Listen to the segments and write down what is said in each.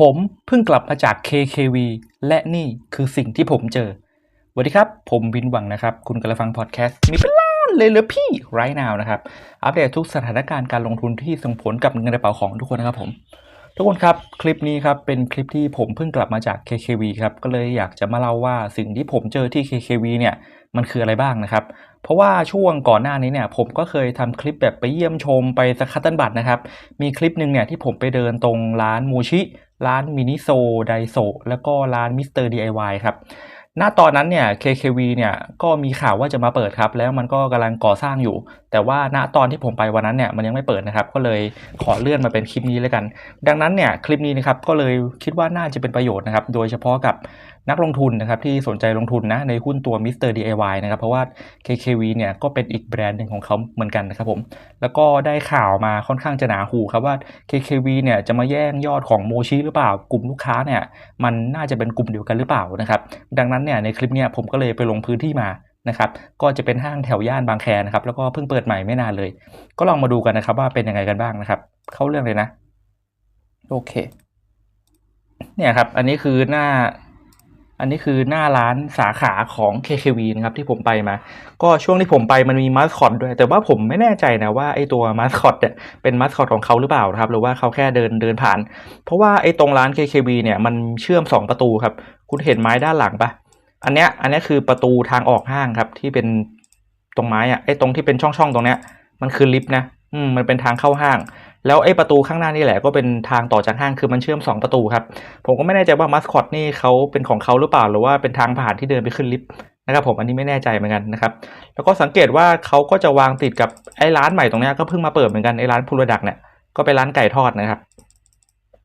ผมเพิ่งกลับมาจาก KKV และนี่คือสิ่งที่ผมเจอสวัสดีครับ ผมวินหวังนะครับ คุณกำลังฟังพอดแคสต์มีเป็นล้านเลยเหรอพี่ไรนาวนะครับ อัปเดตทุกสถานการณ์การลงทุนที่ส่งผลกับเงินในกระเป๋าของทุกคนนะครับผม ทุกคนครับ คลิปนี้ครับ เป็นคลิปที่ผมเพิ่งกลับมาจาก KKV ครับ ก็เลยอยากจะมาเล่าว่าสิ่งที่ผมเจอที่ KKV เนี่ยมันคืออะไรบ้างนะครับ เพราะว่าช่วงก่อนหน้านี้เนี่ยผมก็เคยทำคลิปแบบไปเยี่ยมชมไปสคัตเติลบัตนะครับ มีคลิปหนึ่งเนี่ยที่ผมไปเดินตรงร้านมูชิ ร้านมินิโซไดโซแล้วก็ร้านมิสเตอร์ DIY ครับณตอนนั้นเนี่ย KKV เนี่ยก็มีข่าวว่าจะมาเปิดครับ แล้วมันก็กำลังก่อสร้างอยู่ แต่ว่าณตอนที่ผมไปวันนั้นเนี่ยมันยังไม่เปิดนะครับ ก็เลยขอเลื่อนมาเป็นคลิปนี้แล้วกัน ดังนั้นเนี่ยคลิปนี้นะครับก็เลยคิดว่าน่าจะเป็นประโยชน์นะครับ โดยเฉพาะกับ นักลงทุนนะครับที่สนใจลงทุนนะในหุ้นตัว Mr. DIY นะครับเพราะว่า KKV เนี่ยก็เป็นอีกแบรนด์หนึ่งของเขาเหมือนกันนะครับผมแล้วก็ได้ข่าวมาค่อนข้างจะหนาหูครับว่า KKV เนี่ยจะมาแย่งยอดของโมชิหรือเปล่ากลุ่มลูกค้าเนี่ยมันน่าจะเป็นกลุ่มเดียวกันหรือเปล่านะครับดังนั้นเนี่ยในคลิปเนี่ยผมก็เลยไปลงพื้นที่มานะครับก็จะเป็นห้างแถวย่านบางแคนะครับแล้วก็เพิ่งเปิดใหม่ไม่นานเลย ก็ลองมาดูกันนะครับว่าเป็นยังไงกันบ้างนะครับ เข้าเรื่องเลยนะ โอเค เนี่ยครับ อันนี้คือหน้า อันนี้คือหน้าร้านสาขาของ KKV นะครับที่ผมไปมา ก็ช่วงที่ผมไปมันมีมาสคอตด้วย แต่ว่าผมไม่แน่ใจนะว่าไอตัวมาสคอตเนี่ยเป็นมาสคอตของเขาหรือเปล่านะครับ หรือว่าเขาแค่เดินเดินผ่าน เพราะว่าไอตรงร้าน KKV เนี่ยมันเชื่อม 2 ประตูครับ คุณเห็นไม้ด้านหลังปะอันเนี้ยอันเนี้ยคือประตูทางออกห้างครับ ที่เป็นตรงไม้อะไอตรงที่เป็นช่องๆตรงเนี้ยมันคือลิฟต์นะอืมมันเป็นทางเข้าห้าง แล้วไอ้ประตูข้างหน้านี่แหละก็เป็นทางต่อจากห้างคือมันเชื่อม 2 ประตูครับ ผมก็ไม่แน่ใจว่ามัสคอตนี่เขาเป็นของเขาหรือเปล่าหรือว่าเป็นทางผ่านที่เดินไปขึ้นลิฟต์นะครับผมอันนี้ไม่แน่ใจเหมือนกันนะครับ แล้วก็สังเกตว่าเขาก็จะวางติดกับไอ้ร้านใหม่ตรงนี้ก็เพิ่งมาเปิดเหมือนกันไอ้ร้านพูรดักเนี่ยก็เป็นร้านไก่ทอดนะครับ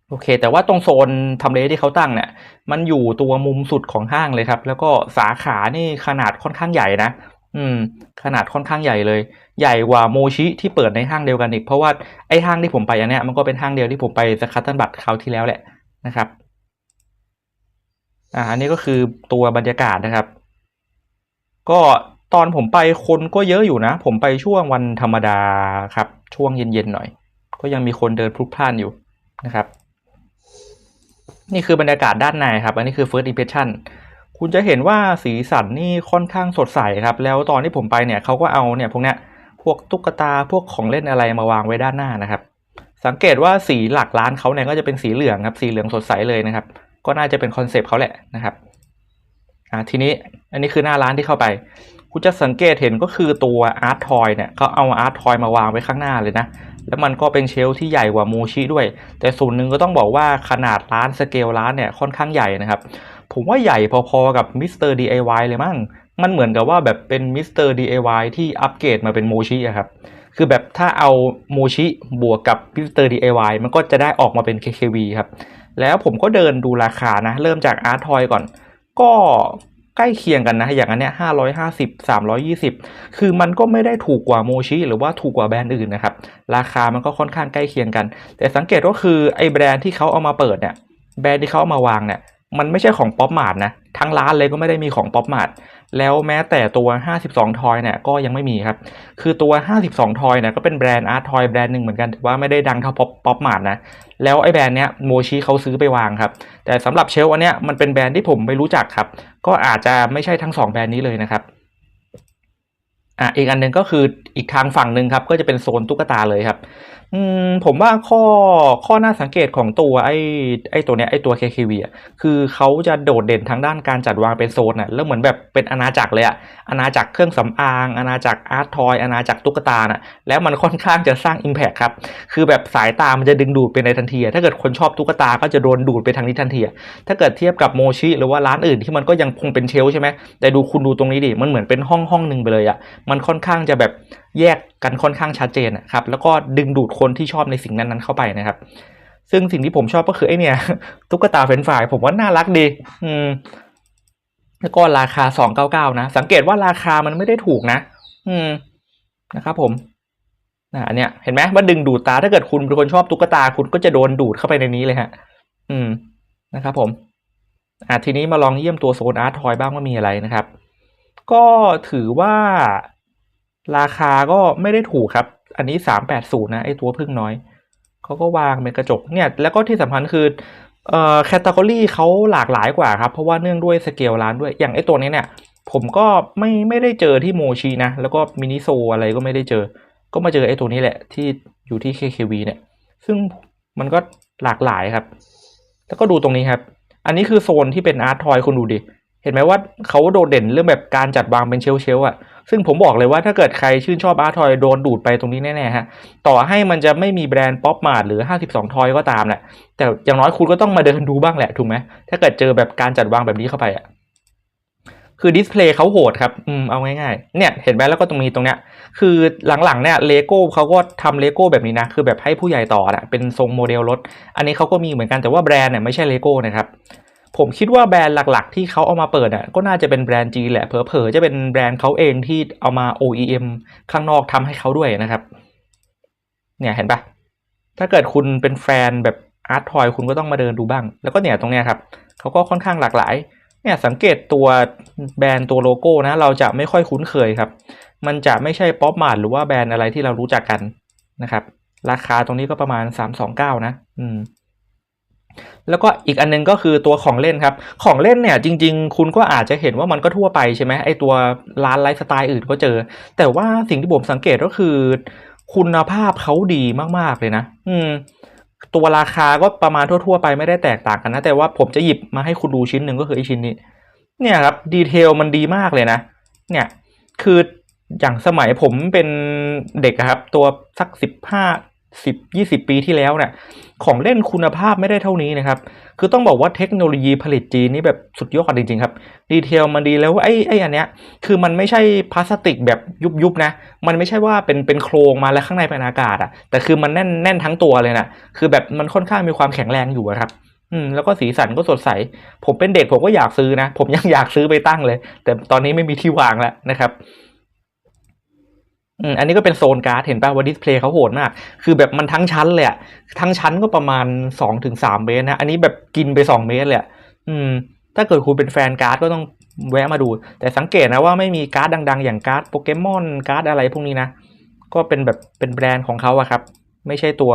โอเค แต่ว่าตรงโซนทำเลที่เขาตั้งเนี่ยมันอยู่ตัวมุมสุดของห้างเลยครับ แล้วก็สาขานี่ขนาดค่อนข้างใหญ่นะ อืม ขนาดค่อนข้างใหญ่เลย ใหญ่กว่าโมชิที่เปิดในห้างเดียวกันอีก เพราะว่าไอ้ห้างที่ผมไปอันเนี้ยมันก็เป็นห้างเดียวที่ผมไปสคัตเทิลบัตคราวที่แล้วแหละนะครับ อ่า อันนี้ก็คือตัวบรรยากาศนะครับ ก็ตอนผมไปคนก็เยอะอยู่นะ ผมไปช่วงวันธรรมดาครับ ช่วงเย็นๆหน่อย ก็ยังมีคนเดินพลุกพล่านอยู่นะครับ นี่คือบรรยากาศด้านในครับ อันนี้คือ first impression คุณจะเห็นว่าสีสันนี่ค่อนข้างสดใสครับ แล้วตอนที่ผมไปเนี่ยเขาก็เอาเนี่ยพวกเนี้ยพวกตุ๊กตาพวกของเล่นอะไรมาวางไว้ด้านหน้านะครับ สังเกตว่าสีหลักร้านเขาเนี่ยก็จะเป็นสีเหลืองครับ สีเหลืองสดใสเลยนะครับ ก็น่าจะเป็นคอนเซปต์เขาแหละนะครับอ่าทีนี้อันนี้คือหน้าร้านที่เข้าไป คุณจะสังเกตเห็นก็คือตัวอาร์ตทอยเนี่ยเขาเอาอาร์ตทอยมาวางไว้ข้างหน้าเลยนะแล้วมันก็เป็นเชลที่ใหญ่กว่ามูชิด้วย แต่ส่วนหนึ่งก็ต้องบอกว่าขนาดร้านสเกลร้านเนี่ยค่อนข้างใหญ่นะครับ ผมว่าใหญ่พอๆกับมิสเตอร์ DIY เลยมั้งมันเหมือนกับว่าแบบเป็นมิสเตอร์ DIY ที่อัปเกรดมาเป็นโมชิอะครับ คือแบบถ้าเอาโมชิบวกกับมิสเตอร์ DIY มันก็จะได้ออกมาเป็น KKV ครับ แล้วผมก็เดินดูราคานะ เริ่มจากอาร์ตทอยก่อน ก็ใกล้เคียงกันนะ อย่างอันเนี้ยห้าร้อยห้าสิบสามร้อยี่สิบคือมันก็ไม่ได้ถูกกว่าโมชิหรือว่าถูกกว่าแบรนด์อื่นนะครับ ราคามันก็ค่อนข้างใกล้เคียงกัน แต่สังเกตก็คือไอ้แบรนด์ที่เขาเอามาเปิดเนี่ย แบรนด์ที่เขาเอามาวางเนี่ย มันไม่ใช่ของป๊อปมาร์ทนะทั้งร้านเลยก็ไม่ได้มีของป๊อปมาร์ทแล้วแม้แต่ตัว 52 ทอยเนี่ยก็ยังไม่มีครับ คือตัว 52 ทอยเนี่ยก็เป็นแบรนด์อาร์ตทอยแบรนด์หนึ่งเหมือนกันแต่ว่าไม่ได้ดังเท่าป๊อปป๊อปมาร์ทนะ แล้วไอ้แบรนด์เนี้ยโมชิเขาซื้อไปวางครับ แต่สำหรับเชลฟ์อันเนี้ยมันเป็นแบรนด์ที่ผมไม่รู้จักครับ ก็อาจจะไม่ใช่ทั้งสองแบรนด์นี้เลยนะครับอะอีกอันหนึ่งก็คืออีกทางฝั่งหนึ่งครับก็จะเป็นโซนตุ๊กตาเลยครับ อืมผมว่าข้อข้อน่าสังเกตของตัวไอ้ไอ้ตัวเนี้ยไอ้ตัว KKV อะคือเขาจะโดดเด่นทางด้านการจัดวางเป็นโซนอะแล้วเหมือนแบบเป็นอาณาจักรเลยอะอาณาจักรเครื่องสำอางอาณาจักรอาร์ตทอยอาณาจักรตุ๊กตาน่ะแล้วมันค่อนข้างจะสร้าง Impact ครับ คือแบบสายตามันจะดึงดูดไปในทันทีอะถ้าเกิดคนชอบตุ๊กตาก็จะโดนดูดไปทางนี้ทันทีอะถ้าเกิดเทียบกับโมชิหรือว่าร้านอื่นที่มันก็ยังคงเป็นเชลใช่ไหมแต่ดูคุณดูตรงนี้ดิมันเหมือนเป็นห้องห้องหนึ่งไปเลยอะมันค่อนข้างจะแบบแยกกันค่อนข้างชัดเจนอะครับแล้วก็ดึงดูดคนที่ชอบในสิ่งนั้นๆเข้าไปนะครับ ซึ่งสิ่งที่ผมชอบก็คือไอเนี่ยตุ๊กตาเฟรนช์ฟรายผมว่าน่ารักดี อืมแล้วก็ราคาสองเก้าเก้านะ สังเกตว่าราคามันไม่ได้ถูกนะ อืมนะครับผมนะอันเนี้ยเห็นไหมว่าดึงดูดตาถ้าเกิดคุณเป็นคนชอบตุ๊กตาคุณก็จะโดนดูดเข้าไปในนี้เลยฮะ อืมนะครับผมอะทีนี้มาลองเยี่ยมตัวโซนอาร์ตทอยบ้างว่ามีอะไรนะครับ ก็ถือว่าราคาก็ไม่ได้ถูกครับ อันนี้สามแปดศูนย์นะไอตัวพึ่งน้อยเขาก็วางเป็นกระจกเนี่ยแล้วก็ที่สำคัญคือเอ่อแคตตา o r y เขาหลากหลายกว่าครับ เพราะว่าเนื่องด้วยสเกลร้านด้วยอย่างไอตัวนี้เนี่ย ผมก็ไม่ไม่ได้เจอที่โมชินะ แล้วก็มินิโซอะไรก็ไม่ได้เจอ ก็มาเจอไอตัวนี้แหละ ที่อยู่ที่ KKV เนี่ย ซึ่งมันก็หลากหลายครับ แล้วก็ดูตรงนี้ครับ อันนี้คือโซนที่เป็นอาร์ตทอยคุณดูดิ เห็นไหมว่าเขาโดดเด่นเรื่องแบบการจัดวางเป็นเชลฟ์ๆอะ ซึ่งผมบอกเลยว่าถ้าเกิดใครชื่นชอบอาร์ทอยโดนดูดไปตรงนี้แน่ๆฮะต่อให้มันจะไม่มีแบรนด์ป๊อปมาร์ทหรือ 52 ทอยก็ตามแหละแต่อย่างน้อยคุณก็ต้องมาเดินดูบ้างแหละถูกไหมถ้าเกิดเจอแบบการจัดวางแบบนี้เข้าไปอะคือดิสเพลย์เขาโหดครับ อืม เอาง่ายๆ เนี่ย เห็นไหมแล้วก็ตรงนี้ตรงเนี้ย คือหลังๆ เนี่ยเลโก้เขาก็ทำเลโก้แบบนี้นะ คือแบบให้ผู้ใหญ่ต่ออะเป็นทรงโมเดลรถ อันนี้เขาก็มีเหมือนกัน แต่ว่าแบรนด์เนี่ยไม่ใช่เลโก้นะครับ ผมคิดว่าแบรนด์หลักๆ ที่เขาเอามาเปิดอะก็น่าจะเป็นแบรนด์จีแหละเผลอๆจะเป็นแบรนด์เขาเองที่เอามา OEM ข้างนอกทำให้เขาด้วยนะครับ เนี่ยเห็นปะถ้าเกิดคุณเป็นแฟนแบบอาร์ตทอยคุณก็ต้องมาเดินดูบ้าง แล้วก็เนี่ยตรงเนี้ยครับเขาก็ค่อนข้างหลากหลาย เนี่ยสังเกตตัวแบรนด์ตัวโลโก้นะ เราจะไม่ค่อยคุ้นเคยครับ มันจะไม่ใช่ป๊อปมาร์ทหรือว่าแบรนด์อะไรที่เรารู้จักกันนะครับ ราคาตรงนี้ก็ประมาณ 329 นะ อืม แล้วก็อีกอันนึงก็คือตัวของเล่นครับ ของเล่นเนี่ยจริง ๆ คุณก็อาจจะเห็นว่ามันก็ทั่วไปใช่ไหมไอตัวร้านไลฟ์สไตล์อื่นก็เจอ แต่ว่าสิ่งที่ผมสังเกตก็คือ คุณภาพเขาดีมากๆเลยนะ อืม ตัวราคาก็ประมาณทั่ว ๆ ไปไม่ได้แตกต่างกันนะ แต่ว่าผมจะหยิบมาให้คุณดูชิ้นหนึ่งก็คือไอชิ้นนี้ เนี่ยครับดีเทลมันดีมากเลยนะ เนี่ย คืออย่างสมัยผมเป็นเด็กครับ ตัวสักสิบห้า สิบยี่สิบปีที่แล้วเนี่ยของเล่นคุณภาพไม่ได้เท่านี้นะครับ คือต้องบอกว่าเทคโนโลยีผลิตจีนนี่แบบสุดยอดจริง ๆ ครับ ดีเทลมันดีแล้วไอ้ไอ้อันเนี้ย คือมันไม่ใช่พลาสติกแบบยุบๆนะ มันไม่ใช่ว่าเป็นเป็นโครงมาแล้วข้างในเป็นอากาศอะแต่คือมันแน่นแน่นทั้งตัวเลยนะคือแบบมันค่อนข้างมีความแข็งแรงอยู่ครับอืมแล้วก็สีสันก็สดใส ผมเป็นเด็กผมก็อยากซื้อนะ ผมยังอยากซื้อไปตั้งเลย แต่ตอนนี้ไม่มีที่วางแล้วนะครับ อืมอันนี้ก็เป็นโซนการ์ดเห็นป่ะว่าดิสเพลย์เขาโหดมาก คือแบบมันทั้งชั้นเลยอะทั้งชั้นก็ประมาณสองถึงสามเมตรนะ อันนี้แบบกินไปสองเมตรเลยอะอืม ถ้าเกิดคุณเป็นแฟนการ์ดก็ต้องแวะมาดู แต่สังเกตนะว่าไม่มีการ์ดดัง ๆ อย่างการ์ดโปเกมอนการ์ดอะไรพวกนี้นะ ก็เป็นแบบเป็นแบรนด์ของเขาอะครับ ไม่ใช่ตัว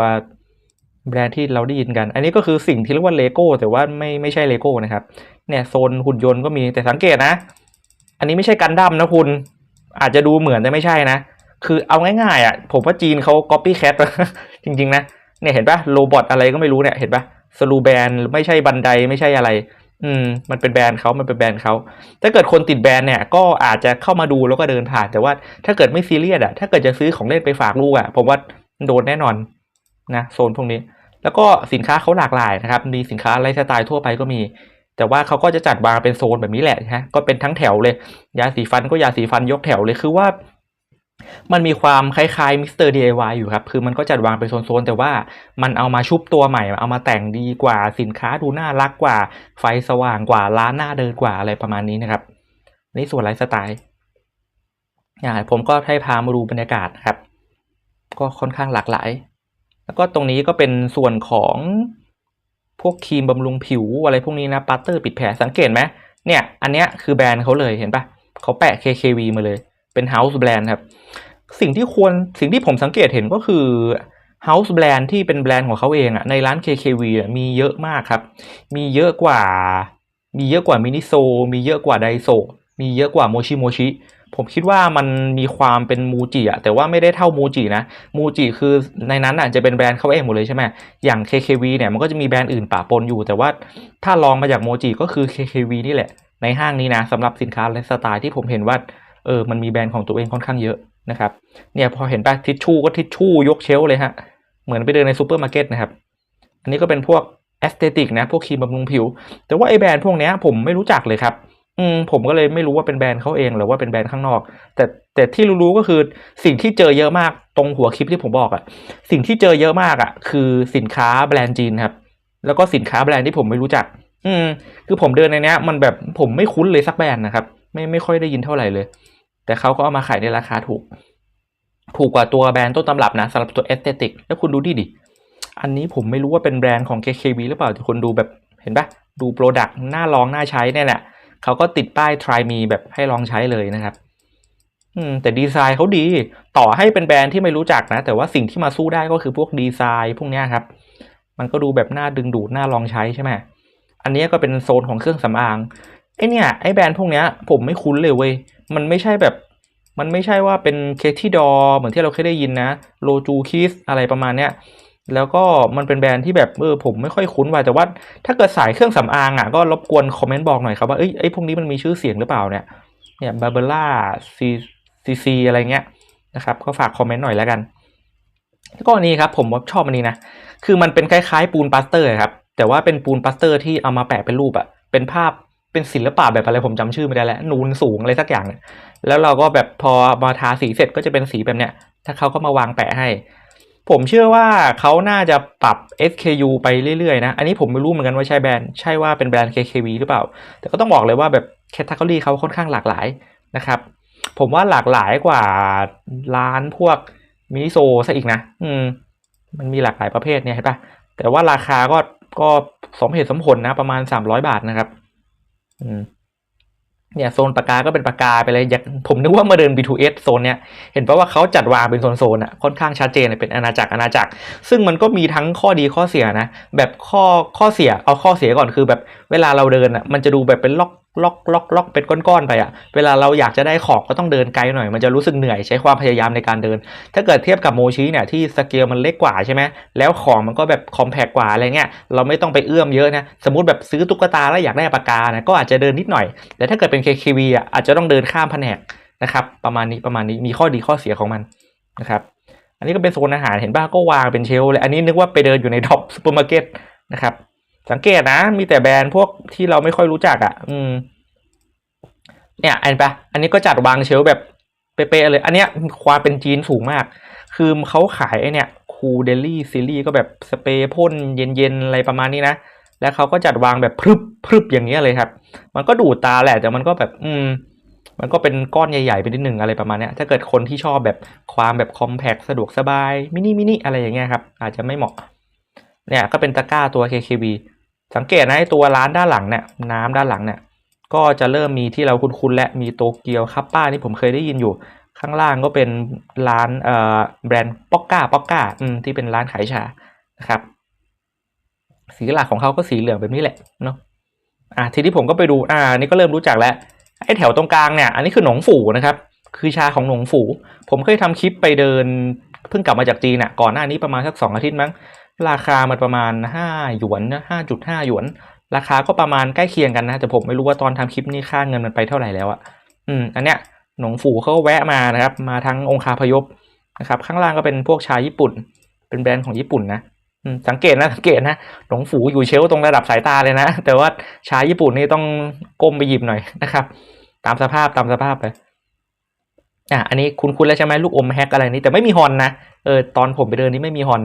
แบรนด์ที่เราได้ยินกัน อันนี้ก็คือสิ่งที่เรียกว่าเลโก้แต่ว่าไม่ไม่ใช่เลโก้นะครับ เนี่ยโซนหุ่นยนต์ก็มีแต่สังเกตนะ อันนี้ไม่ใช่กันดั้มนะคุณ อาจจะดูเหมือนแต่ไม่ใช่นะ คือเอาง่ายๆอะผมว่าจีนเขา copy cat จริงๆนะเนี่ยเห็นปะโรบอทอะไรก็ไม่รู้เนี่ยเห็นปะสลูแบรนไม่ใช่บันไดไม่ใช่อะไร อืม มันเป็นแบรนด์เขามันเป็นแบรนด์เขาถ้าเกิดคนติดแบรนด์เนี่ย ก็อาจจะเข้ามาดูแล้วก็เดินผ่านแต่ว่าถ้าเกิดไม่ซีเรียสอะถ้าเกิดจะซื้อของเล่นไปฝากลูกอะผมว่าโดนแน่นอนนะโซนพวกนี้ แล้วก็สินค้าเขาหลากหลายนะครับ มีสินค้าไลฟ์สไตล์ทั่วไปก็มี แต่ว่าเขาก็จะจัดวางเป็นโซนแบบนี้แหละฮะก็เป็นทั้งแถวเลย ยาสีฟันก็ยาสีฟันยกแถวเลยคือว่า มันมีความคล้ายๆมิสเตอร์ DIY อยู่ครับ คือมันก็จัดวางเป็นโซนๆ แต่ว่ามันเอามาชุบตัวใหม่ เอามาแต่งดีกว่าสินค้าดูน่ารักกว่า ไฟสว่างกว่าร้านหน้าเดินกว่าอะไรประมาณนี้นะครับ นี่ส่วนไลฟ์สไตล์อ่าผมก็ให้พามาดูบรรยากาศนะครับ ก็ค่อนข้างหลากหลาย แล้วก็ตรงนี้ก็เป็นส่วนของพวกครีมบำรุงผิวอะไรพวกนี้นะปัตเตอร์ปิดแผลสังเกตไหมเนี่ย อันเนี้ยคือแบรนด์เขาเลยเห็นปะเขาแปะ KKV มาเลย เป็น House Brand ครับ สิ่งที่ควรสิ่งที่ผมสังเกตเห็นก็คือ House Brand ที่เป็นแบรนด์ของเขาเองอะในร้าน KKV อะมีเยอะมากครับ มีเยอะกว่า มีเยอะกว่ามินิโซ มีเยอะกว่าไดโซ มีเยอะกว่าโมชิโมชิ ผมคิดว่ามันมีความเป็นมูจิอะแต่ว่าไม่ได้เท่ามูจินะ มูจิคือในนั้นอะจะเป็นแบรนด์เขาเองหมดเลยใช่ไหมอย่าง KKV เนี่ยมันก็จะมีแบรนด์อื่นป่าปนอยู่ แต่ว่าถ้าลองมาจากโมจิก็คือ KKV นี่แหละ ในห้างนี้นะสำหรับสินค้าและสไตล์ที่ผมเห็นว่า เออมันมีแบรนด์ของตัวเองค่อนข้างเยอะนะครับเนี่ยพอเห็นป่ะทิชชู่ก็ทิชชู่ยกเชลเลยฮะเหมือนไปเดินในซูเปอร์มาร์เก็ตนะครับ อันนี้ก็เป็นพวกแอสเตติกนะ พวกครีมบำรุงผิว แต่ว่าไอแบรนด์พวกนี้ผมไม่รู้จักเลยครับ อืมผมก็เลยไม่รู้ว่าเป็นแบรนด์เขาเองหรือว่าเป็นแบรนด์ข้างนอก แต่แต่ที่รู้ๆก็คือสิ่งที่เจอเยอะมากตรงหัวคลิปที่ผมบอกอะสิ่งที่เจอเยอะมากอะคือสินค้าแบรนด์จีนครับ แล้วก็สินค้าแบรนด์ที่ผมไม่รู้จัก อืม คือผมเดินในเนี้ยมันแบบผมไม่คุ้นเลยสักแบรนด์นะครับ ไม่ไม่ค่อยได้ยินเท่าไหร่เลย แต่เขาก็เอามาขายในราคาถูก ถูกกว่าตัวแบรนด์ต้นตำรับนะสำหรับตัวเอสเตติกแล้วคุณดูดิดิ อันนี้ผมไม่รู้ว่าเป็นแบรนด์ของ KKV หรือเปล่าแต่คุณดูแบบเห็นปะดูโปรดักต์น่าลองน่าใช้เนี่ยแหละเขาก็ติดป้าย try me แบบให้ลองใช้เลยนะครับอืมแต่ดีไซน์เขาดีต่อให้เป็นแบรนด์ที่ไม่รู้จักนะ แต่ว่าสิ่งที่มาสู้ได้ก็คือพวกดีไซน์พวกเนี้ยครับ มันก็ดูแบบน่าดึงดูดน่าลองใช้ใช่ไหมอันนี้ก็เป็นโซนของเครื่องสำอางไอเนี่ยไอแบรนด์พวกเนี้ยผมไม่คุ้นเลยเว้ย มันไม่ใช่แบบ มันไม่ใช่ว่าเป็นเคที่ดอเหมือนที่เราเคยได้ยินนะโลจูคิสอะไรประมาณเนี้ยแล้วก็มันเป็นแบรนด์ที่แบบเออผมไม่ค่อยคุ้นว่าแต่ว่า ถ้าเกิดสายเครื่องสำอางอะก็รบกวนคอมเมนต์บอกหน่อยครับว่าเอ้ยไอ้พวกนี้มันมีชื่อเสียงหรือเปล่าเนี่ยเนี่ยบาเบล่าซีซีซีอะไรเงี้ยนะครับก็ฝากคอมเมนต์หน่อยแล้วกันแล้วก็อันนี้ครับผมชอบอันนี้นะคือมันเป็นคล้ายๆปูนปาสเตอร์ครับแต่ว่าเป็นปูนปาสเตอร์ที่เอามาแปะเป็นรูปอะเป็นภาพ เป็นศิลปะแบบอะไรผมจำชื่อไม่ได้แล้วนูนสูงอะไรสักอย่างเนี่ยแล้วเราก็แบบพอมาทาสีเสร็จก็จะเป็นสีแบบเนี้ย ถ้าเขาก็มาวางแปะให้ ผมเชื่อว่าเขาน่าจะปรับ SKU ไปเรื่อยๆนะ อันนี้ผมไม่รู้เหมือนกันว่าใช่แบรนด์ใช่ว่าเป็นแบรนด์ KKV หรือเปล่า แต่ก็ต้องบอกเลยว่าแบบแคตตาล็อเขาค่อนข้างหลากหลายนะครับ ผมว่าหลากหลายกว่าร้านพวกมินิโซซะอีกนะ อืม มันมีหลากหลายประเภทเนี่ยเห็นปะแต่ว่าราคาก็ก็สมเหตุสมผลนะประมาณสามร้อยบาทนะครับ เนี่ยโซนปากกาก็เป็นปากกาไปเลยอยากผมนึกว่ามาเดิน B2S โซนเนี่ยเห็นปะว่าเขาจัดวางเป็นโซนๆอะค่อนข้างชัดเจนเลยเป็นอาณาจักรอาณาจักร ซึ่งมันก็มีทั้งข้อดีข้อเสียนะ แบบข้อข้อเสียเอาข้อเสียก่อนคือแบบเวลาเราเดินอะมันจะดูแบบเป็นล็อก ล็อกล็อกล็อกเป็นก้อนๆไปอะเวลาเราอยากจะได้ของก็ต้องเดินไกลหน่อย มันจะรู้สึกเหนื่อยใช้ความพยายามในการเดิน ถ้าเกิดเทียบกับโมชิเนี่ยที่สเกลมันเล็กกว่าใช่ไหมแล้วของมันก็แบบคอมแพกกว่าอะไรเงี้ยเราไม่ต้องไปเอื้อมเยอะนะสมมติแบบซื้อตุ๊กตาแล้วอยากได้ปากกานะก็อาจจะเดินนิดหน่อย แต่ถ้าเกิดเป็น KKV อะอาจจะต้องเดินข้ามแผนกนะครับประมาณนี้ประมาณนี้มีข้อดีข้อเสียของมันนะครับอันนี้ก็เป็นโซนอาหารเห็นป่ะก็วางเป็นเชลเลยอันนี้นึกว่าไปเดินอยู่ในท็อปซูเปอร์มาร์เก็ตนะครับ สังเกตนะ มีแต่แบรนด์พวกที่เราไม่ค่อยรู้จักอะ่ะ อืม เนี่ยอันปะอันนี้ก็จัดวางเชลฟ์แบบเป๊ะๆเลย อันเนี้ยความเป็นจีนสูงมาก คือเขาขายไอเนี่ยคูเดลี่ซีรีส์ก็แบบสเปรย์พ่นเย็นๆอะไรประมาณนี้นะ แล้วเขาก็จัดวางแบบพรึบพรึบอย่างเงี้ยเลยครับ มันก็ดูดตาแหละแต่มันก็แบบ อืม มันก็เป็นก้อนใหญ่ๆไปนิดหนึ่งอะไรประมาณนี้ถ้าเกิดคนที่ชอบแบบความแบบคอมแพคสะดวกสบายมินิมินิอะไรอย่างเงี้ยครับ อาจจะไม่เหมาะ เนี่ยก็เป็นตะกร้าตัว KKB สังเกตนะไอตัวร้านด้านหลังเนี่ยน้ำด้านหลังเนี่ยก็จะเริ่มมีที่เราคุ้นๆและมีโตเกียวคัปป้านี่ผมเคยได้ยินอยู่ ข้างล่างก็เป็นร้านเอ่อแบรนด์ป๊อกก้าป๊อกก้าอืมที่เป็นร้านขายชานะครับ สีหลักของเขาก็สีเหลืองแบบนี้แหละเนาะอะทีนี้ผมก็ไปดูอ่านี่ก็เริ่มรู้จักแล้วไอ้แถวตรงกลางเนี่ยอันนี้คือหนงฝูนะครับคือชาของหนงฝู ผมเคยทำคลิปไปเดิน เพิ่งกลับมาจากจีนอะก่อนหน้านี้ประมาณสักสองอาทิตย์มั้ง ราคามันประมาณห้าหยวนนะห้าจุดห้าหยวน ราคาก็ประมาณใกล้เคียงกันนะ แต่ผมไม่รู้ว่าตอนทำคลิปนี้ค่าเงินมันไปเท่าไหร่แล้วอะอืม อันเนี้ยหนงฝูเขาก็แวะมานะครับ มาทั้งองคาพยพนะครับ ข้างล่างก็เป็นพวกชาญี่ปุ่น เป็นแบรนด์ของญี่ปุ่นนะสังเกตนะสังเกตนะหลงฝูอยู่เชลตรงระดับสายตาเลยนะ แต่ว่าชาญี่ปุ่นนี่ต้องก้มไปหยิบหน่อยนะครับ ตามสภาพตามสภาพเลยอะอันนี้คุณคุณแล้วใช่ไหมลูกอมแฮกอะไรนี้แต่ไม่มีฮอนนะเออตอนผมไปเดินนี่ไม่มีฮอน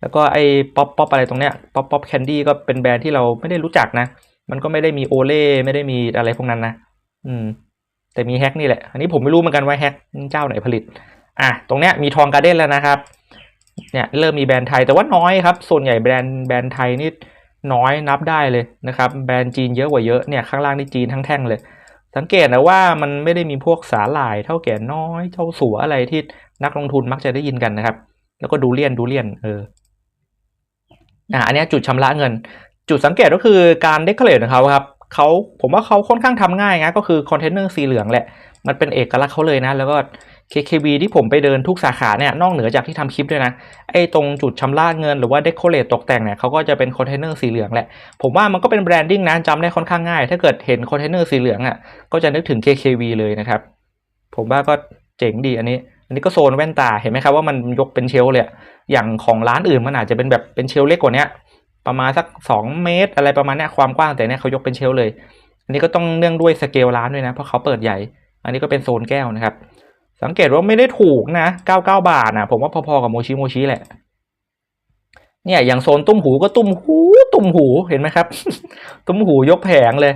แล้วก็ไอ้ป๊อปป๊อปอะไรตรงเนี้ยป๊อปป๊อปแคนดี้ก็เป็นแบรนด์ที่เราไม่ได้รู้จักนะ มันก็ไม่ได้มีโอเล่ไม่ได้มีอะไรพวกนั้นนะ อืม แต่มีแฮกนี่แหละ อันนี้ผมไม่รู้เหมือนกันว่าแฮกเจ้าไหนผลิต อะ ตรงเนี้ยมีทองการ์เด้นแล้วนะครับ เนี่ยเริ่มมีแบรนด์ไทยแต่ว่าน้อยครับ ส่วนใหญ่แบรนด์แบรนด์ไทยนี่น้อยนับได้เลยนะครับ แบรนด์จีนเยอะกว่าเยอะ เนี่ยข้างล่างนี่จีนทั้งแท่งเลย สังเกตนะว่ามันไม่ได้มีพวกสาหร่าย เท่าแก่น้อยเจ้าสัวอะไรที่นักลงทุนมักจะได้ยินกันนะครับ แล้วก็ดูเลียนดูเลียนเออ อะอันนี้จุดชำระเงิน จุดสังเกตก็คือการเดคอเรทของเขาครับเขาผมว่าเขาค่อนข้างทำง่ายนะก็คือคอนเทนเนอร์สีเหลืองแหละ มันเป็นเอกลักษณ์เขาเลยนะ แล้วก็ KKV ที่ผมไปเดินทุกสาขาเนี่ยนอกเหนือจากที่ทำคลิปด้วยนะไอ้ตรงจุดชำระเงินหรือว่าเดคอเรทตกแต่งเนี่ยเขาก็จะเป็นคอนเทนเนอร์สีเหลืองแหละ ผมว่ามันก็เป็นแบรนดิ้งนะจำได้ค่อนข้างง่าย ถ้าเกิดเห็นคอนเทนเนอร์สีเหลืองอะก็จะนึกถึง KKV เลยนะครับ ผมว่าก็เจ๋งดีอันนี้ อันนี้ก็โซนแว่นตาเห็นไหมครับว่ามันยกเป็นเชลเลยอย่างของร้านอื่นมันอาจจะเป็นแบบเป็นเชลเล็กกว่านี้ประมาณสักสองเมตร อะไรประมาณเนี้ยความกว้างแต่เนี้ยเขายกเป็นเชลเลย อันนี้ก็ต้องเนื่องด้วยสเกลร้านด้วยนะเพราะเขาเปิดใหญ่ อันนี้ก็เป็นโซนแก้วนะครับ สังเกตว่าไม่ได้ถูกนะ 99 บาทนะผมว่าพอๆกับโมชิโมชิแหละเนี่ยอย่างโซนตุ้มหูก็ตุ้มหู ตุ้มหูเห็นไหมครับ ตุ้มหูยกแผงเลย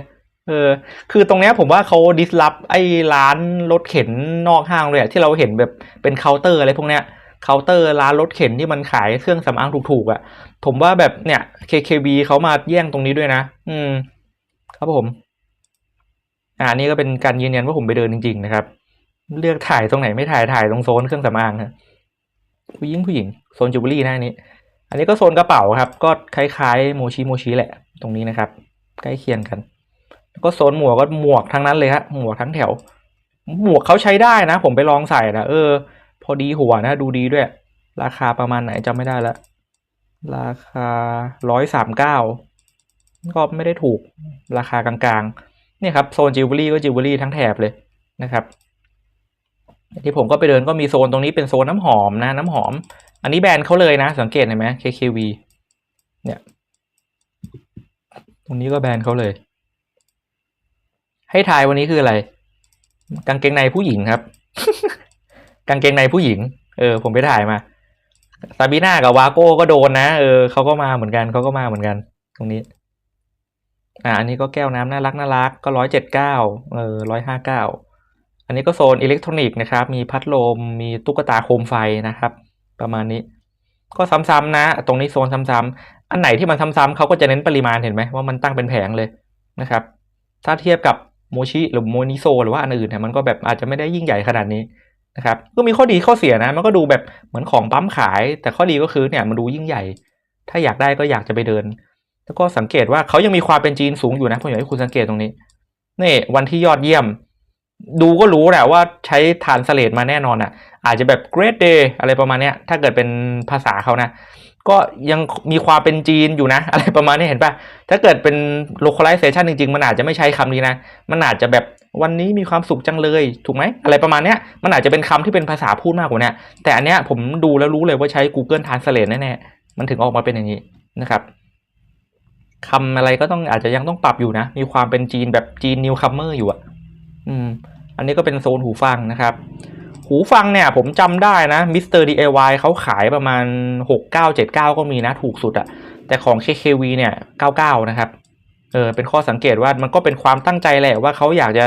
เออ คือตรงเนี้ยผมว่าเขาดิสลอฟไอ้ร้านรถเข็นนอกห้างเลยอะที่เราเห็นแบบเป็นเคาน์เตอร์อะไรพวกเนี้ยเคาน์เตอร์ร้านรถเข็นที่มันขายเครื่องสำอางถูกๆอะ่ะ ผมว่าแบบเนี่ย KKB เขามาแย่งตรงนี้ด้วยนะ อืม ครับผม อ่านี่ก็เป็นการยืนยันว่าผมไปเดินจริง ๆ นะครับ เลือกถ่ายตรงไหนไม่ถ่ายถ่ายตรงโซนเครื่องสำอางครับผู้หญิงผู้หญิงโซนจูเบอรี่นะอันนี้ อันนี้ก็โซนกระเป๋าครับ ก็คล้ายๆโมชิโมชิแหละ ตรงนี้นะครับ ใกล้เคียงกัน ก็โซนหมวกก็หมวกทั้งนั้นเลยฮะหมวกทั้งแถว หมวกเขาใช้ได้นะ ผมไปลองใส่นะเออ พอดีหัวนะดูดีด้วย ราคาประมาณไหนจำไม่ได้ละราคาร้อยสามเก้าก็ไม่ได้ถูกราคากลางๆ เนี่ยครับโซนจิวเวลรี่ก็จิวเวลรี่ทั้งแถบเลยนะครับที่ผมก็ไปเดินก็มีโซนตรงนี้เป็นโซนน้ำหอมนะ น้ำหอม อันนี้แบรนด์เขาเลยนะ สังเกตเห็นไหม KKV เนี่ย ตรงนี้ก็แบรนด์เขาเลย ให้ทายวันนี้คืออะไร กางเกงในผู้หญิงครับ กางเกงในผู้หญิง เออ ผมไปถ่ายมาซาบีน่ากับวาโก้ก็โดนนะ เออเขาก็มาเหมือนกันเขาก็มาเหมือนกัน ตรงนี้ อ่า อันนี้ก็แก้วน้ำน่ารักน่ารัก ก็ร้อยเจ็ดเก้าเออร้อยห้าเก้าอันนี้ก็โซนอิเล็กทรอนิกส์นะครับ มีพัดลม มีตุ๊กตาโคมไฟนะครับ ประมาณนี้ ก็ซ้ำๆนะ ตรงนี้โซนซ้ำๆอันไหนที่มันซ้ำๆเขาก็จะเน้นปริมาณเห็นไหมว่ามันตั้งเป็นแผงเลยนะครับ ถ้าเทียบกับ โมชิหรือโมนิโซหรือว่าอันอื่นเนี่ยมันก็แบบอาจจะไม่ได้ยิ่งใหญ่ขนาดนี้นะครับก็มีข้อดีข้อเสียนะ มันก็ดูแบบเหมือนของปั๊มขาย แต่ข้อดีก็คือเนี่ยมันดูยิ่งใหญ่ ถ้าอยากได้ก็อยากจะไปเดิน แล้วก็สังเกตว่าเขายังมีความเป็นจีนสูงอยู่นะผมอยากให้คุณสังเกตตรงนี้นี่วันที่ยอดเยี่ยม ดูก็รู้แหละว่าใช้ฐานสเลดมาแน่นอนอะ อาจจะแบบ great day อะไรประมาณเนี้ยถ้าเกิดเป็นภาษาเขานะ ก็ยังมีความเป็นจีนอยู่นะ อะไรประมาณนี้เห็นปะถ้าเกิดเป็น localization จริงๆ มันอาจจะไม่ใช้คำนี้นะ มันอาจจะแบบวันนี้มีความสุขจังเลย ถูกไหม อะไรประมาณเนี้ย มันอาจจะเป็นคำที่เป็นภาษาพูดมากกว่านี้แต่อันเนี้ยผมดูแล้วรู้เลยว่าใช้ Google Translate แน่ๆ มันถึงออกมาเป็นอย่างนี้นะครับคำอะไรก็ต้องอาจจะยังต้องปรับอยู่นะ มีความเป็นจีนแบบจีน newcomer อร์อยู่อะอืม อันนี้ก็เป็นโซนหูฟังนะครับ หูฟังเนี่ยผมจำได้นะมิสเตอร์ DIY เขาขายประมาณ 6979 ก็มีนะถูกสุดอะแต่ของ KKV เนี่ย 99 นะครับ เออเป็นข้อสังเกตว่ามันก็เป็นความตั้งใจแหละว่าเขาอยากจะ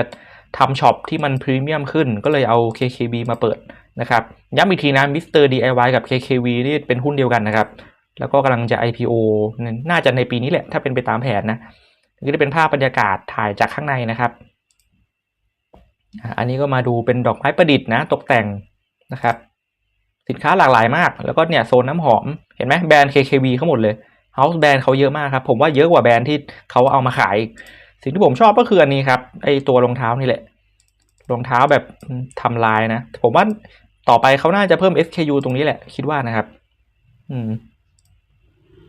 ทำช็อปที่มันพรีเมียมขึ้น ก็เลยเอา KKV มาเปิดนะครับ ย้ำอีกทีนะมิสเตอร์ DIY กับ KKV นี่เป็นหุ้นเดียวกันนะครับ แล้วก็กำลังจะ IPO น่าจะในปีนี้แหละ ถ้าเป็นไปตามแผนนะนี่จะเป็นภาพบรรยากาศถ่ายจากข้างในนะครับ อันนี้ก็มาดูเป็นดอกไม้ประดิษฐ์นะตกแต่งนะครับ สินค้าหลากหลายมาก แล้วก็เนี่ยโซนน้ำหอมเห็นไหมแบรนด์ KKV เขาหมดเลย House แบรนด์เขาเยอะมากครับ ผมว่าเยอะกว่าแบรนด์ที่เขาเอามาขาย สิ่งที่ผมชอบก็คืออันนี้ครับไอตัวรองเท้านี่แหละรองเท้าแบบทำลายนะ ผมว่าต่อไปเขาน่าจะเพิ่ม SKU ตรงนี้แหละ คิดว่านะครับ อืม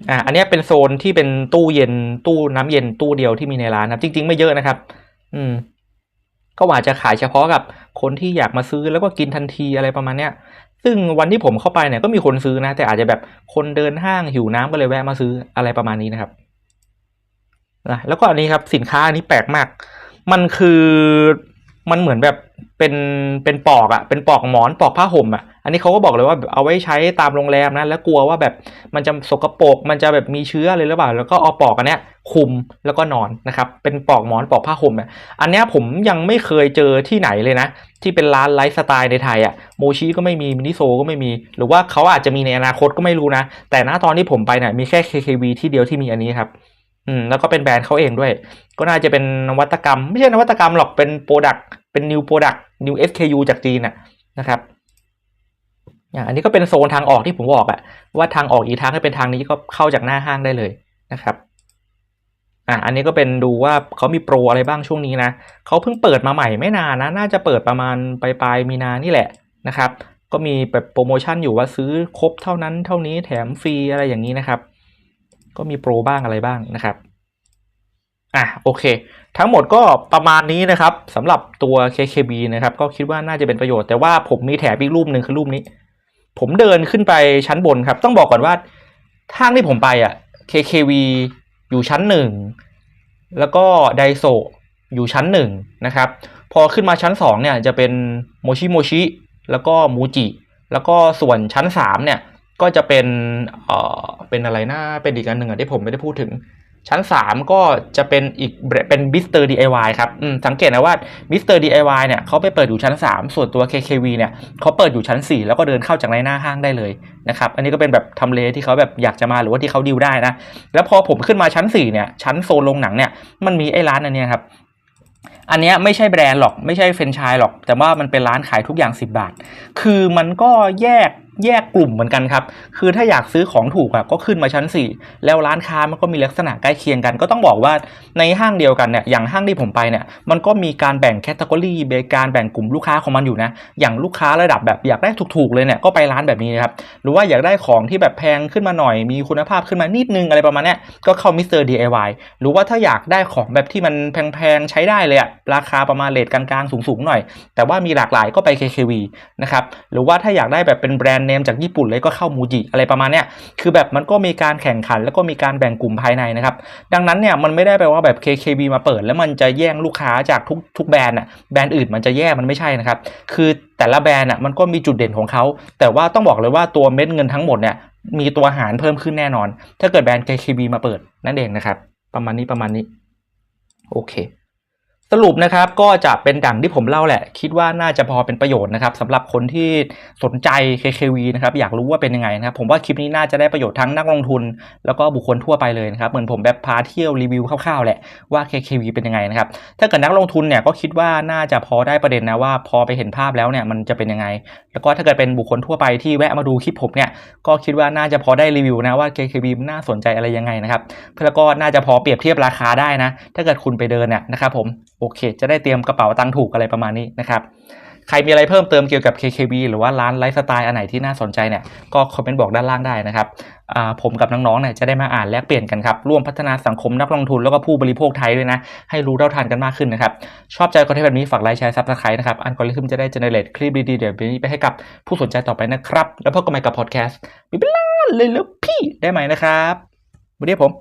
อ่าอันนี้เป็นโซนที่เป็นตู้เย็นตู้น้ำเย็นตู้เดียวที่มีในร้านนะครับ จริง ๆ ไม่เยอะนะครับ อืม ก็อาจจะขายเฉพาะกับคนที่อยากมาซื้อแล้วก็กินทันทีอะไรประมาณเนี้ยซึ่งวันที่ผมเข้าไปเนี่ยก็มีคนซื้อนะ แต่อาจจะแบบคนเดินห้างหิวน้ำก็เลยแวะมาซื้ออะไรประมาณนี้นะครับนะแล้วก็อันนี้ครับสินค้าอันนี้แปลกมาก มันคือ มันเหมือนแบบเป็นเป็นปอกอะเป็นปอกหมอนปอกผ้าห่มอะอันนี้เขาก็บอกเลยว่าเอาไว้ใช้ตามโรงแรมนะแล้วกลัวว่าแบบมันจะสกปรกมันจะแบบมีเชื้ออะไรหรือเปล่า แล้วก็เอาปอกอันเนี้ยคุมแล้วก็นอนนะครับเป็นปอกหมอนปอกผ้าห่มอะอันเนี้ยผมยังไม่เคยเจอที่ไหนเลยนะ ที่เป็นร้านไลฟ์สไตล์ในไทยอะโมชิก็ไม่มีมินิโซก็ไม่มี หรือว่าเขาอาจจะมีในอนาคตก็ไม่รู้นะ แต่ณตอนที่ผมไปเนี่ยมีแค่ KKV ที่เดียวที่มีอันนี้ครับ อืมแล้วก็เป็นแบรนด์เขาเองด้วย ก็น่าจะเป็นนวัตกรรม ไม่ใช่นวัตกรรมหรอกเป็นโปรดักเป็น new product new SKU จากจีนน่ะนะครับอ่าอันนี้ก็เป็นโซนทางออกที่ผมบอกอะว่าทางออกอีกทางให้เป็นทางนี้ก็เข้าจากหน้าห้างได้เลยนะครับอ่าอันนี้ก็เป็นดูว่าเขามีโปรอะไรบ้างช่วงนี้นะเขาเพิ่งเปิดมาใหม่ไม่นานนะ น่าจะเปิดประมาณปลายปลายมีนานี่แหละนะครับ ก็มีแบบโปรโมชั่นอยู่ว่าซื้อครบเท่านั้นเท่านี้แถมฟรีอะไรอย่างนี้นะครับ ก็มีโปรบ้างอะไรบ้างนะครับอะโอเค ทั้งหมดก็ประมาณนี้นะครับสำหรับตัว KKB นะครับ ก็คิดว่าน่าจะเป็นประโยชน์แต่ว่าผมมีแถบอีกรูปหนึ่งคือรูปนี้ ผมเดินขึ้นไปชั้นบนครับ ต้องบอกก่อนว่าทางที่ผมไปอะ KKV อยู่ชั้นหนึ่งแล้วก็ไดโซอยู่ชั้นหนึ่งนะครับ พอขึ้นมาชั้นสองเนี่ยจะเป็นโมชิโมชิแล้วก็มูจิแล้วก็ส่วนชั้นสามเนี่ย ก็จะเป็นเอ่อเป็นอะไรนะเป็นอีกอันหนึ่งอะที่ผมไม่ได้พูดถึง ชั้น 3 ก็จะเป็นอีกเป็นมิสเตอร์ DIY ครับสังเกตนะว่ามิสเตอร์ DIY เนี่ยเขาไปเปิดอยู่ชั้น 3 ส่วนตัว KKV เนี่ยเขาเปิดอยู่ชั้น 4 แล้วก็เดินเข้าจากในหน้าห้างได้เลยนะครับอันนี้ก็เป็นแบบทำเลที่เขาแบบอยากจะมาหรือว่าที่เขาดิวได้นะ แล้วพอผมขึ้นมาชั้น 4 เนี่ยชั้นโซนโรงหนังเนี่ยมันมีไอ้ร้านอันนี้ครับอันนี้ไม่ใช่แบรนด์หรอกไม่ใช่เฟรนไชส์หรอก แต่ว่ามันเป็นร้านขายทุกอย่าง 10 บาท คือมันก็แยก แยกกลุ่มเหมือนกันครับ คือถ้าอยากซื้อของถูกอะก็ขึ้นมาชั้น 4 แล้วร้านค้ามันก็มีลักษณะใกล้เคียงกัน ก็ต้องบอกว่าในห้างเดียวกันเนี่ย อย่างห้างที่ผมไปเนี่ย มันก็มีการแบ่งแคตตากรีเบการแบ่งกลุ่มลูกค้าของมันอยู่นะ อย่างลูกค้าระดับแบบอยากได้ถูกๆเลยเนี่ย ก็ไปร้านแบบนี้นะครับ หรือว่าอยากได้ของที่แบบแพงขึ้นมาหน่อย มีคุณภาพขึ้นมานิดนึงอะไรประมาณเนี้ยก็เข้ามิสเตอร์ DIY หรือว่าถ้าอยากได้ของแบบที่มันแพงๆใช้ได้เลยอะราคาประมาณเลทกลางๆสูงๆหน่อย แต่ว่ามีหลากหลายก็ไป KKV นะครับ หรือว่าถ้าอยากได้แบบเป็นแบรนด์นมจากญี่ปุ่นเลยก็เข้ามูจิอะไรประมาณเนี้ยคือแบบมันก็มีการแข่งขันแล้วก็มีการแบ่งกลุ่มภายในนะครับ ดังนั้นเนี่ยมันไม่ได้แปลว่าแบบ KKV มาเปิด แล้วมันจะแย่งลูกค้าจากทุกทุกแบรนด์อะแบรนด์อื่นมันจะแย่มันไม่ใช่นะครับคือแต่ละแบรนด์อะมันก็มีจุดเด่นของเขา แต่ว่าต้องบอกเลยว่าตัวเม็ดเงินทั้งหมดเนี่ยมีตัวหารเพิ่มขึ้นแน่นอน ถ้าเกิดแบรนด์ KKV มาเปิดนั่นเองนะครับ ประมาณนี้ประมาณนี้ โอเค สรุปนะครับก็จะเป็นดังที่ผมเล่าแหละ คิดว่าน่าจะพอเป็นประโยชน์นะครับสำหรับคนที่สนใจ KKV นะครับอยากรู้ว่าเป็นยังไงนะครับผมว่าคลิปนี้น่าจะได้ประโยชน์ทั้งนักลงทุน แล้วก็บุคคลทั่วไปเลยนะครับเหมือนผมแบบพาเที่ยวรีวิวคร่าวๆแหละว่า KKV เป็นยังไงนะครับถ้าเกิดนักลงทุนเนี่ยก็คิดว่าน่าจะพอได้ประเด็นนะว่าพอไปเห็นภาพแล้วเนี่ยมันจะเป็นยังไง แล้วก็ถ้าเกิดเป็นบุคคลทั่วไปที่แวะมาดูคลิปผมเนี่ยก็คิดว่าน่าจะพอได้รีวิวนะว่า KKV มันน่าสนใจอะไรยังไงนะครับแล้วก็น่าจะพอเปรียบเทียบราคาได้นะ ถ้าเกิดคุณไปเดินเนี่ยนะครับผมโอเค จะได้เตรียมกระเป๋าตังค์ถูกอะไรประมาณนี้นะครับ ใครมีอะไรเพิ่มเติมเกี่ยวกับ KKB หรือว่าร้านไลฟ์สไตล์อันไหนที่น่าสนใจเนี่ย ก็คอมเมนต์บอกด้านล่างได้นะครับผมกับน้องๆเนี่ยจะได้มาอ่านแลกเปลี่ยนกันครับ ร่วมพัฒนาสังคมนักลงทุนแล้วก็ผู้บริโภคไทยด้วยนะ ให้รู้เท่าทันกันมากขึ้นนะครับ ชอบใจคอนเทนต์แบบนี้ฝากไลค์แชร์ซับสไครต์นะครับ อันกอริทึมจะได้เจเนเรตคลิปดีๆเดี๋ยวนี้ไปให้กับผู้สนใจต่อไปนะครับ แล้วพบกันใหม่กับพอดแคสต์มีเป็นล้าเลยแล้วพี่ได้ไหมนะครับวันนี้ผม